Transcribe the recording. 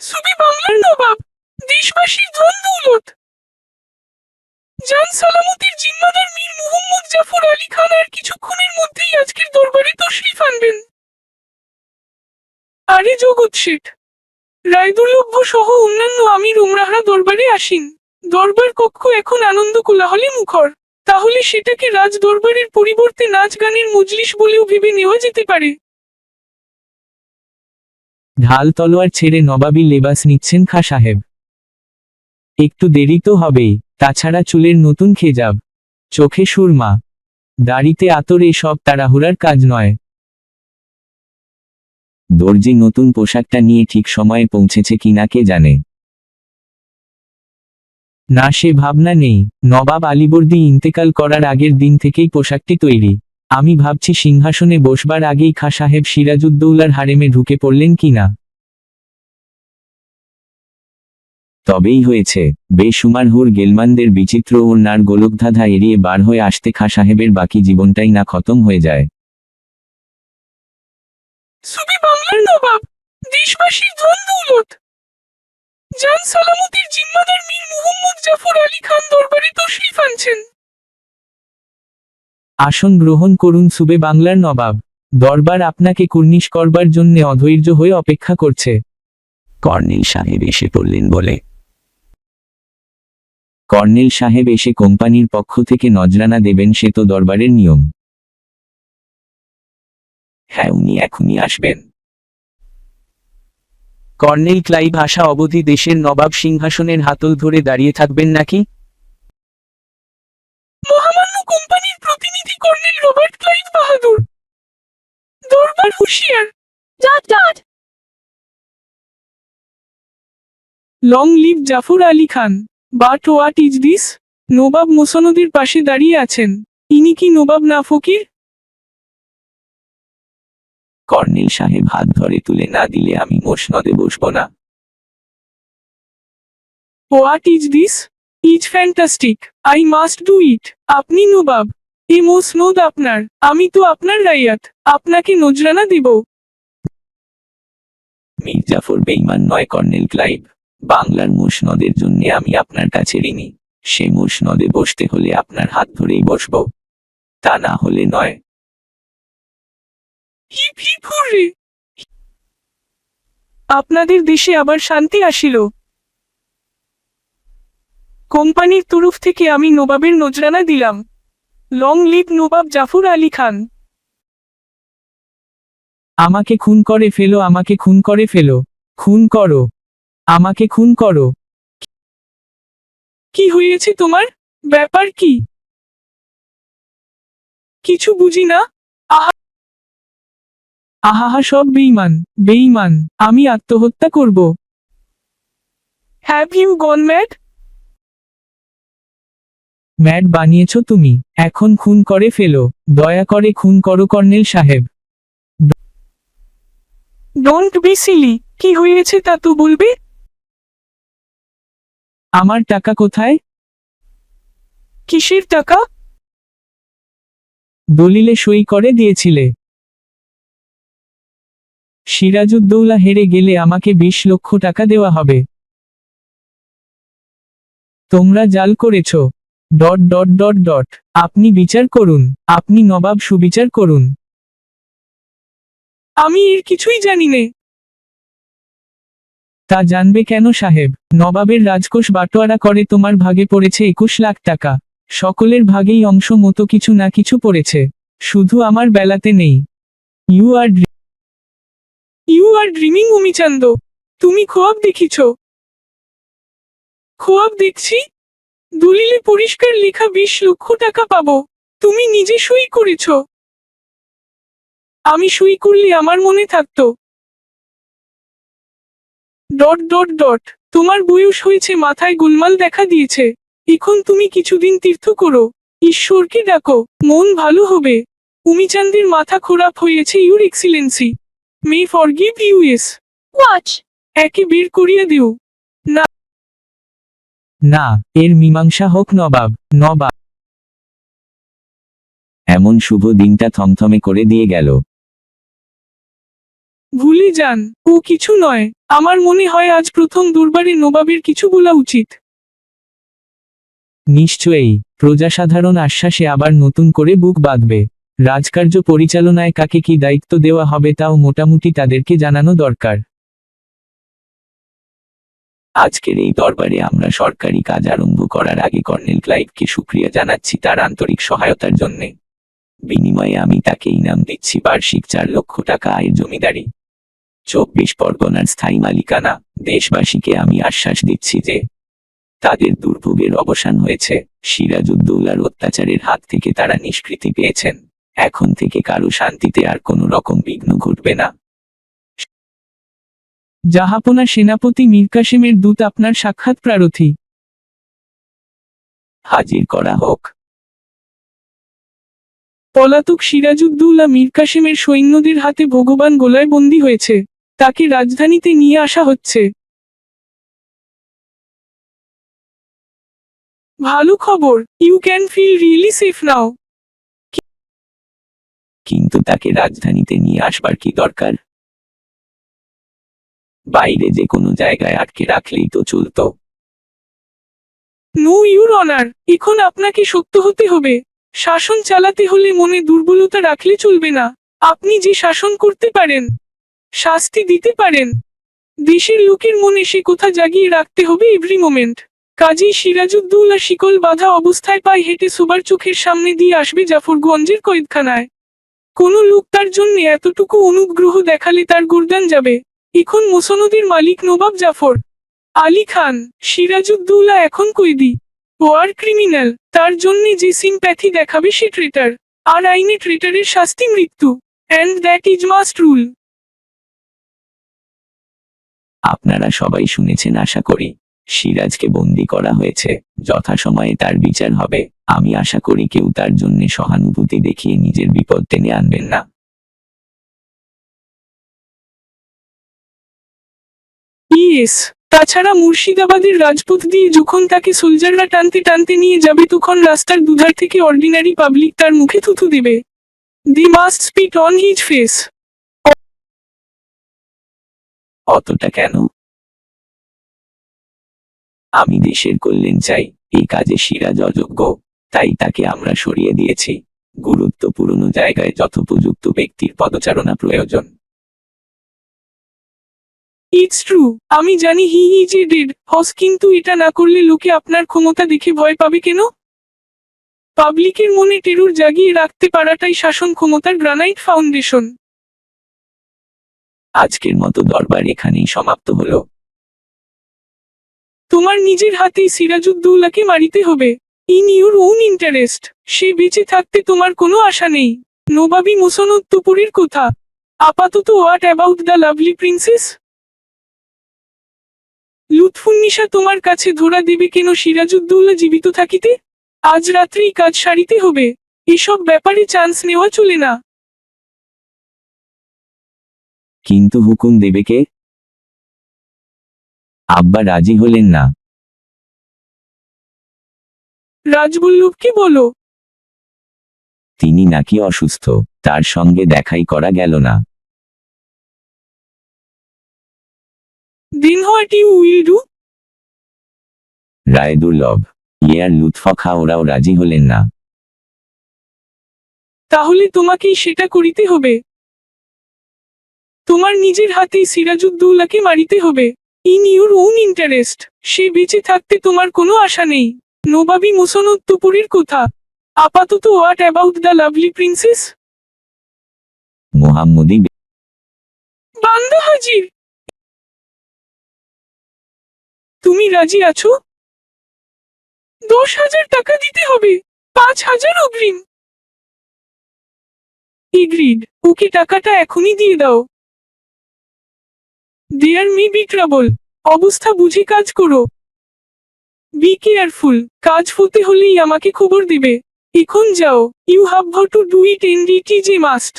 সুবি বাংলার নবাব, দেশবাসীর ধন দৌলত। জান সালামতের জিম্মাদার মীর মুহাম্মদ জাফর আলী খান আর কিছুক্ষণের মধ্যেই আজকের দরবারে তশরিফ আনবেন। আরে জগৎ শেঠ রায়দুর্লভ্য সহ অন্যান্য আমির উমরাহরা দরবারে আসেন। দরবার কক্ষ এখন আনন্দ কোলাহলে মুখর। তাহলে সেটাকে রাজ দরবারের পরিবর্তে নাচ গানের মজলিস বলেও ভেবে নেওয়া যেতে পারে? ঢাল তলোয়ার ছেড়ে নবাবী লেবাস নিচ্ছেন খা সাহেব। একটু দেরি তো হবেই, তাছাড়া চুলের নতুন খেজাব, চোখে সুরমা, দাড়িতে আতর এসব তাড়াহুড়ার কাজ নয়। দর্জি নতুন পোশাকটা নিয়ে ঠিক সময়ে পৌঁছেছে কিনা কে জানে। না, সে ভাবনা নেই। নবাব আলিবর্দি ইন্তেকাল করার আগের দিন থেকেই পোশাকটি তৈরি। আমি ভাবছি সিংহাসনে বসবার আগেই খা সাহেব সিরাজউদ্দৌলার হারেমে ঢুকে পড়লেন কিনা তবেই হয়েছে। বেসুমার হুর গেলমানদের বিচিত্র ও নার গোলকধাঁধা এড়িয়ে বার হয়ে আসতে খা সাহেবের বাকি জীবনটাই না খতম হয়ে যায়। সুবি বাংলার নবাব, দেশবাসীর জান সালামতের জিম্মাদার মীর মুহাম্মদ জাফর আলী খান দরবারে তশরিফ আনছেন। আসন গ্রহণ করুন সুবে বাংলার নবাব। দরবার আপনাকে কুর্নিশ করবার জন্য অধৈর্য হয়ে অপেক্ষা করছে। কর্নেল সাহেব এসে পড়লেন বলে। কর্নেল সাহেব এসে কোম্পানির পক্ষ থেকে নজরানা দেবেন সে তো দরবারের নিয়ম। হ্যাঁ উনি এখনই আসবেন। কর্নেল ক্লাইভ আসা অবধি দেশের নবাব সিংহাসনের হাতল ধরে দাঁড়িয়ে থাকবেন নাকি. Long live Jafar Ali Khan, but what is this? নবাব মোসনদের পাশে দাঁড়িয়ে আছেন। ইনি কি নবাব না ফকির? কর্নেল সাহেব হাত ধরে তুলে না দিলে আমি মোশনদে বসব না। What is this is fantastic I must do it আপনি নবাব এ মোসনদ আপনার, আমি তো আপনার রাইয়াত, আপনাকে নজরানা দেব। মির্জাফর বেইমান নয় কর্নেল ক্লাইভ, বাংলার মুসনদের জন্য আমি আপনার কাছে ঋণী। সে মুসনদে বসতে হলে আপনার হাত ধরেই বসব। তা না হলে নয় আপনাদের দেশে আবার শান্তি আসিল। কোম্পানির তরফ থেকে আমি নবাবের নজরানা দিলাম। Long live Nawab Jafar Ali Khan. আমাকে খুন করে ফেলো, আমাকে খুন করে ফেলো। খুন করো। আমাকে খুন করো। কি হয়েছে তোমার? ব্যাপার কি? কিছু বুঝি না? আহাহা, সব বেইমান বেইমান আমি আত্মহত্যা করব। Have you gone mad mad বানিয়েছ তুমি। এখন খুন করে ফেলো। দয়া করে খুন করো কর্নেল সাহেব। ডোন্ট বি সিলি কি হয়েছে তা তো বলবে? আমার টাকা কোথায়? কিসের টাকা? দলিলে সই করে দিয়েছিলে। সিরাজউদ্দৌলা হেরে গেলে আমাকে বিশ লক্ষ টাকা দেওয়া হবে। তোমরা জাল করেছ। Dot dot dot dot. আপনি বিচার করুন। আপনি নবাব, সুবিচার করুন। আমি এর কিছুই জানি নে। তা জানবে কেন সাহেব? নবাবের রাজকোষ বাটোয়ারা করে তোমার ভাগে পড়েছে একুশ লাখ টাকা। সকলের ভাগেই অংশ মতো কিছু না কিছু পড়েছে। শুধু আমার বেলাতে নেই। You are you are dreaming, Umichand. তুমি খোয়াব দেখিছ। খোয়াব দেখছি? দলিলে পরিষ্কার লেখা বিশ লক্ষ টাকা পাব। তুমি নিজে সই করেছ। আমি সই করলে আমার মনে থাকতো। Dot dot dot. তোমার বয়স হয়েছে, মাথায় গোলমাল দেখা দিয়েছে। এখন তুমি কিছুদিন তীর্থ করো। ঈশ্বরকে ডাকো। মন ভালো হবে। উমিচান্দের মাথা খারাপ হয়েছে, your excellency. May forgive us Watch. একে বের করিয়া দিও। না। না এর মীমাংসা হোক নবাব নবাব। এমন শুভ দিনটা থমথমে করে দিয়ে গেল। ভুলে যান ও কিছু নয়। আমার মনে হয় আজ প্রথম দুর্বারে নবাবের কিছু বলা উচিত। নিশ্চয়ই প্রজাসাধারণ আশ্বাসে আবার নতুন করে বুক বাঁধবে। রাজকার্য পরিচালনায় কাকে কি দায়িত্ব দেওয়া হবে তাও মোটামুটি তাদেরকে জানানো দরকার। আজকের এই দরবারে আমরা সরকারি কাজ আরম্ভ করার আগে কর্নেল ক্লাইভকে সুক্রিয়া জানাচ্ছি তার আন্তরিক সহায়তার জন্য। বিনিময়ে আমি তাকে ইনাম দিচ্ছি বার্ষিক চার লক্ষ টাকা আয়ের জমিদারি। চব্বিশ পরগনার স্থায়ী মালিকানা, দেশবাসীকে আমি আশ্বাস দিচ্ছি যে তাদের দুর্ভোগের অবসান হয়েছে। সিরাজউদ্দৌলার অত্যাচারের হাত থেকে তারা নিষ্কৃতি পেয়েছেন। এখন থেকে কারও শান্তিতে আর কোনো রকম বিঘ্ন ঘটবে না। জাহাপনা সেনাপতি মীর কাসেমের দূত আপনার সাক্ষাৎ প্রার্থী। হাজির করা হোক। পলাতক সিরাজউদ্দৌলা মীর কাসেমের সৈন্যদের হাতে ভগবান গোলায় বন্দী হয়েছে। তাকে রাজধানীতে নিয়ে আসা হচ্ছে। ভালো খবর। You can feel really safe now কিন্তু তাকে রাজধানীতে নিয়ে আসবার কি দরকার? বাইরে যে কোনো জায়গায় আটকে রাখলেই তো চলতো। নো ইউর অনার, এখন আপনাকে শক্ত হতে হবে। শাসন চালাতে হলে মনে দুর্বলতা রাখলে চলবে না। আপনি যে শাসন করতে পারেন, শাস্তি দিতে পারেন। দেশের লোকের মনে সে কথা জাগিয়ে রাখতে হবে এভরি মোমেন্ট কাজী সিরাজউদ্দৌলা শিকল বাধা অবস্থায় পায়ে হেঁটে সবার চোখের সামনে দিয়ে আসবে জাফরগঞ্জের কয়েদখানায়। কোনো লোক তার জন্য এতটুকু অনুগ্রহ দেখালে তার গুরদান যাবে। এখন মোসনদের মালিক নবাব জাফর। আলী খান, সিরাজউদ্দৌলা এখন কৈদি। ওয়ার ক্রিমিনাল, তার জন্য যে সিম্প্যাথি দেখাবে সে ট্রেটার। আর আইনে ট্রেটারের শাস্তি মৃত্যু। And that is must rule. আপনারা সবাই শুনেছেন, আশা করি। সিরাজকে বন্দি করা হয়েছে। যথাসময়ে তার বিচার হবে। আমি আশা করি কেউ তার জন্য সহানুভূতি দেখিয়ে নিজের বিপদ টেনে আনবেন না। ইয়েস তাছাড়া মুর্শিদাবাদের রাজপথ দিয়ে যখন তাকে সোলজাররা টানতে টানতে নিয়ে যাবে তখন রাস্তার দুধার থেকে অর্ডিনারি পাবলিক তার মুখে থুথু দেবে। They must spit on his face অতটা কেন? আমি দেশের কল্যাণ চাই, এই কাজে সিরাজ অযোগ্য তাই তাকে আমরা সরিয়ে দিয়েছি। গুরুত্বপূর্ণ জায়গায় যথোপযুক্ত ব্যক্তির পদচারণা প্রয়োজন। ইটস ট্রু আমি জানি হি ইজ এ ডেড হস, কিন্তু এটা না করলে লোকে আপনার ক্ষমতা দেখে ভয় পাবে কেন? পাবলিকের মনে টেরুর জাগিয়ে রাখতে পারাটাই শাসন ক্ষমতার গ্রানাইট ফাউন্ডেশন। আজকের মতো দরবার এখানেই সমাপ্ত হলো। তোমার নিজের হাতেই সিরাজুদ্দৌলাকে মারিতে হবে। In your own interest. সে বেঁচে থাকতে তোমার কোনো আশা নেই। নবাবী মুসনত্তপুরীর কথা। আপাতত what about the lovely princess Lutfunnisa তোমার কাছে ধরা দেবে কেন সিরাজউদ্দৌলা জীবিত থাকিতে? আজ রাত্রেই কাজ সারিতে হবে। এসব ব্যাপারে চান্স নেওয়া চলে না। কিন্তু হুকুম দেবে কে? আব্বা রাজি হলেন না। রাজবল্লভকে বলো? তিনি নাকি অসুস্থ তার সঙ্গে দেখাই করা গেল না। দিন what you will do Rai Durlabh Yar Lutf খা ওরাও রাজি হলেন না। তাহলে তোমাকেই সেটা করিতে হবে। তোমার নিজের হাতেই সিরাজউদ্দৌলাকে মারিতে হবে। ইন ইউর ওন ইন্টারেস্ট সে বেঁচে থাকতে তোমার কোনো আশা নেই। নবাবী মুসনত্তপুরীর কথা। আপাতত what about the lovely princess মোহাম্মদী বান্দা হাজির। তুমি রাজি আছো? দশ হাজার টাকা দিতে হবে। পাঁচ হাজার অগ্রিম। এগ্রিড ওকে টাকাটা এখনই দিয়ে দাও। দেয়ার মি বি ট্রাবল অবস্থা বুঝি কাজ করো। বি কেয়ারফুল কাজ হতে হলেই আমাকে খবর দিবে। এখন যাও। You have to do it and DT জে মাস্ট